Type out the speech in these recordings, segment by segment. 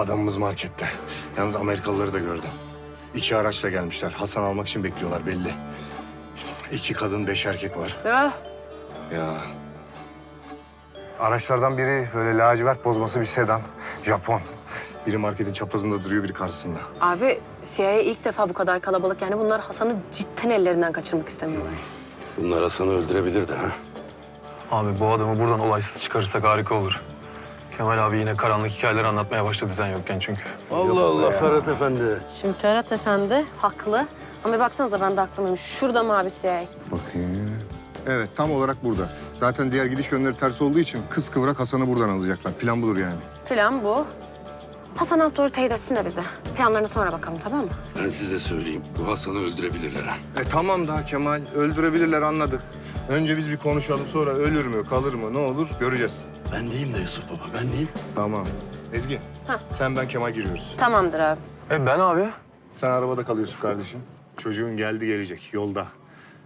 Adamımız markette. Yalnız Amerikalıları da gördüm. İki araçla gelmişler. Hasan almak için bekliyorlar belli. İki kadın, beş erkek var. Ya Ya. Araçlardan biri böyle lacivert bozması bir sedan. Japon. Biri marketin çaprazında duruyor, biri karşısında. abi CIA ilk defa bu kadar kalabalık. Yani bunlar Hasan'ı cidden ellerinden kaçırmak istemiyorlar. Bunlar Hasan'ı öldürebilirdi ha. Abi bu adamı buradan olaysız çıkarırsak harika olur. Kemal abi yine karanlık hikayeler anlatmaya başladı sen yokken çünkü. Allah Allah Ferhat Efendi. Şimdi Ferhat Efendi haklı. Ama bir baksanıza ben de haklıyım. Şurada mı abi CIA? Bakayım. Evet, tam olarak burada. Zaten diğer gidiş yönleri ters olduğu için kız kıvrak Hasan'ı buradan alacaklar. Plan budur yani. Plan bu. Hasan Abdur'u teyit etsin de bize. Planlarına sonra bakalım tamam mı? Ben size söyleyeyim. Bu Hasan'ı öldürebilirler ha. E tamam da Kemal, öldürebilirler anladık. Önce biz bir konuşalım, sonra ölür mü, kalır mı, ne olur göreceğiz. Ben diyeyim de Yusuf Baba, ben diyeyim. Tamam. Ezgi, Hah. sen ben Kemal giriyoruz. Tamamdır abi. E ben abi? Sen arabada kalıyorsun kardeşim. Çocuğun geldi gelecek, yolda.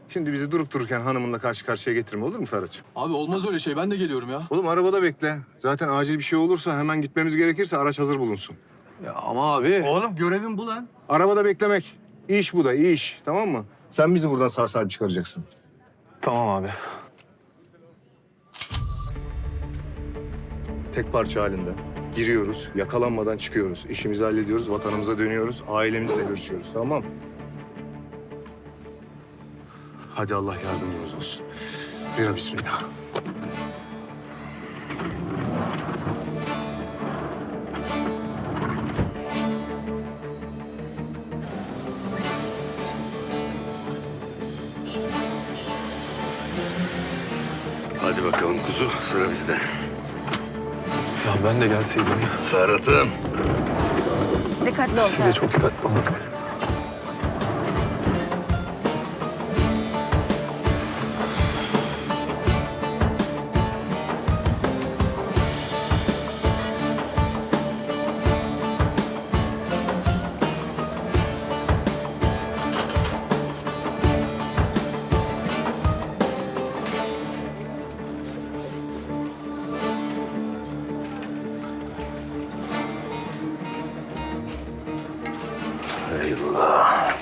Şimdi bizi durup dururken hanımınla karşı karşıya getirme olur mu Ferhat'cığım? Abi olmaz öyle şey ben de geliyorum ya. Oğlum arabada bekle. Zaten acil bir şey olursa hemen gitmemiz gerekirse araç hazır bulunsun. Ya ama abi. Oğlum görevin bu lan. Arabada beklemek. İş bu da iş tamam mı? Sen bizi buradan sağ salim çıkaracaksın. Tamam abi. Tek parça halinde. Giriyoruz, yakalanmadan çıkıyoruz. İşimizi hallediyoruz, vatanımıza dönüyoruz. Ailemizle görüşüyoruz tamam? Hadi Allah yardımcımız olsun. Bira bismillah. Hadi bakalım kuzu, sıra bizde. Ya ben de gelseydim ya. Ferhat'ım. Dikkatli ol. Siz de çok dikkatli olun. Eyvallah.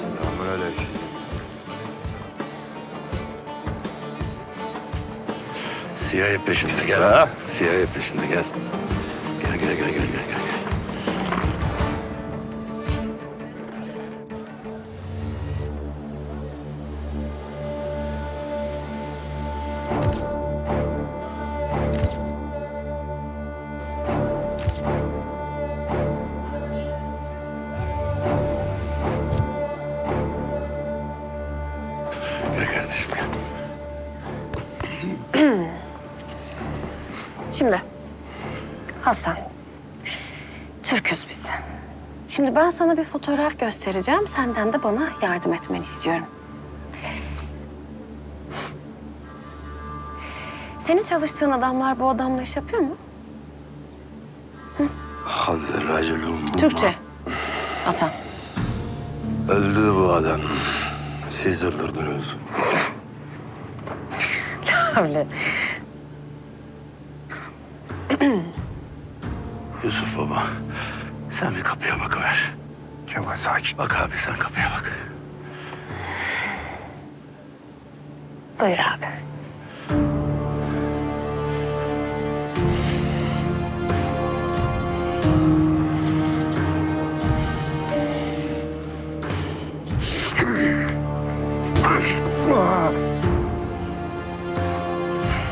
Selamünaleyküm. CIA peşinde gel. Ha? CIA peşinde gel gel gel gel gel. gel. Gel Şimdi Hasan. Türküz biz. Şimdi ben sana bir fotoğraf göstereceğim. Senden de bana yardım etmeni istiyorum. Senin çalıştığın adamlar bu adamla iş yapıyor mu? Raculum. Türkçe. Hasan. Öldü bu adam. Siz öldürdünüz. Öyle. Yusuf baba, sen bir kapıya bakıver. Kemal sakin. Bak abi sen kapıya bak. Buyur abi.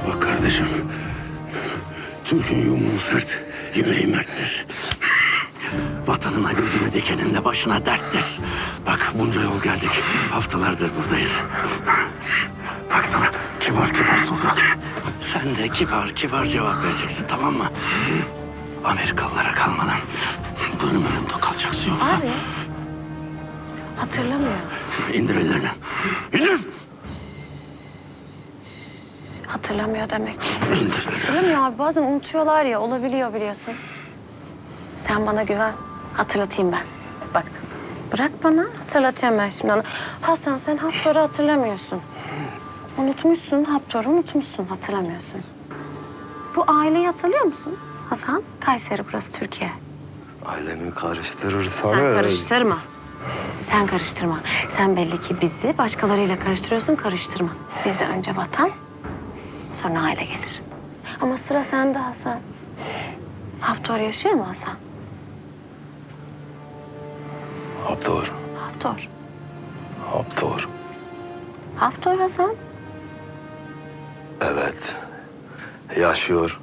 Bak kardeşim, Türk'ün yumruğu sert, yüreği merttir. Vatanına gözünü dikenin de başına derttir. Bak bunca yol geldik, haftalardır buradayız. Bak sana kibar kibar soruyor. Sen de kibar kibar cevap vereceksin tamam mı? Amerikalılara kalmadan bölüm bölüm tokalacaksın yoksa. Abi. Hatırlamıyor. İndir ellerini. İndir! Hatırlamıyor demek ki. Hatırlamıyor abi. Bazen unutuyorlar ya. Olabiliyor biliyorsun. Sen bana güven. Hatırlatayım ben. Bak bırak bana. Hatırlatacağım ben şimdi ona. Hasan sen Haptor'u hatırlamıyorsun. Unutmuşsun. Haptor'u unutmuşsun. Hatırlamıyorsun. Bu aileyi hatırlıyor musun? Hasan, Kayseri burası Türkiye. Ailemi karıştırırsan... Sen karıştırma. Sen karıştırma. Sen belli ki bizi başkalarıyla karıştırıyorsun, karıştırma. Bizde önce vatan, sonra aile gelir. Ama sıra sende Hasan. Haptor yaşıyor mu Hasan? Haptor, Haptor. Haptor. Haptor Hasan. Evet. Yaşıyor.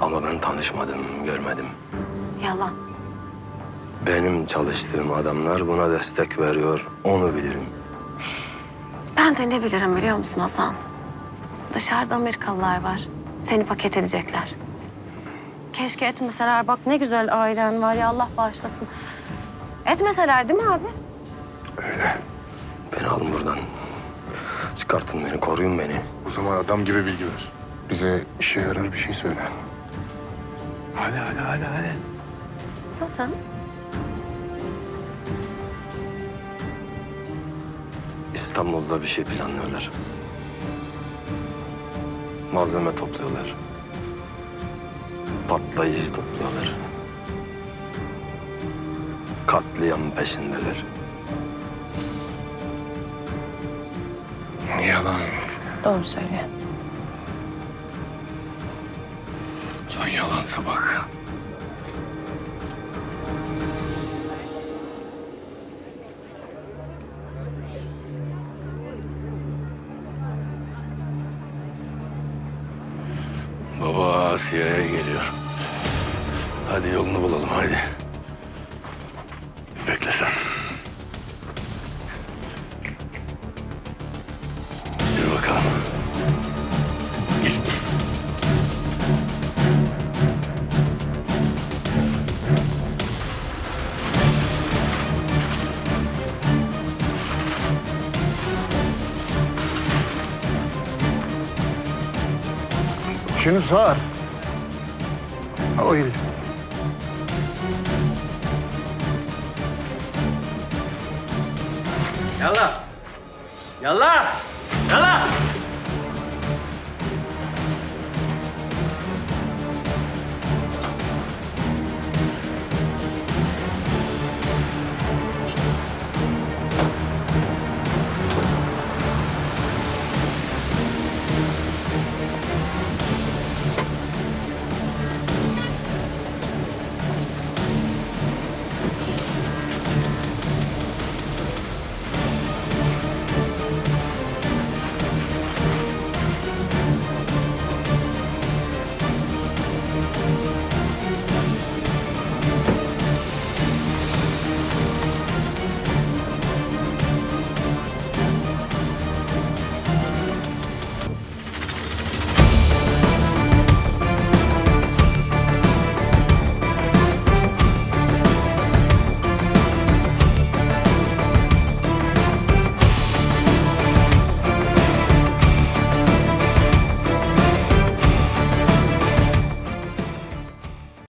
Ama ben tanışmadım, görmedim. Yalan. Benim çalıştığım adamlar buna destek veriyor, onu bilirim. Ben de ne bilirim biliyor musun Hasan? Dışarıda Amerikalılar var. Seni paket edecekler. Keşke etmeseler. Bak ne güzel ailen var ya Allah bağışlasın. Etmeseler değil mi abi? Beni alın buradan. Çıkartın beni, koruyun beni. O zaman adam gibi bilgi ver. Bize işe yarar bir şey söyle. Hadi hadi hadi hadi. Hasan. İstanbul'da bir şey planlıyorlar. Malzeme topluyorlar. Patlayıcı topluyorlar. Katliam peşindeler. Yalan. Doğru söylüyor. Lan yalansa bak. Asya'ya geliyor. Hadi yolunu bulalım hadi. Bekle sen. Yürü bakalım. Gel. Şunu sağır. O. Yallah. Yallah. Yallah.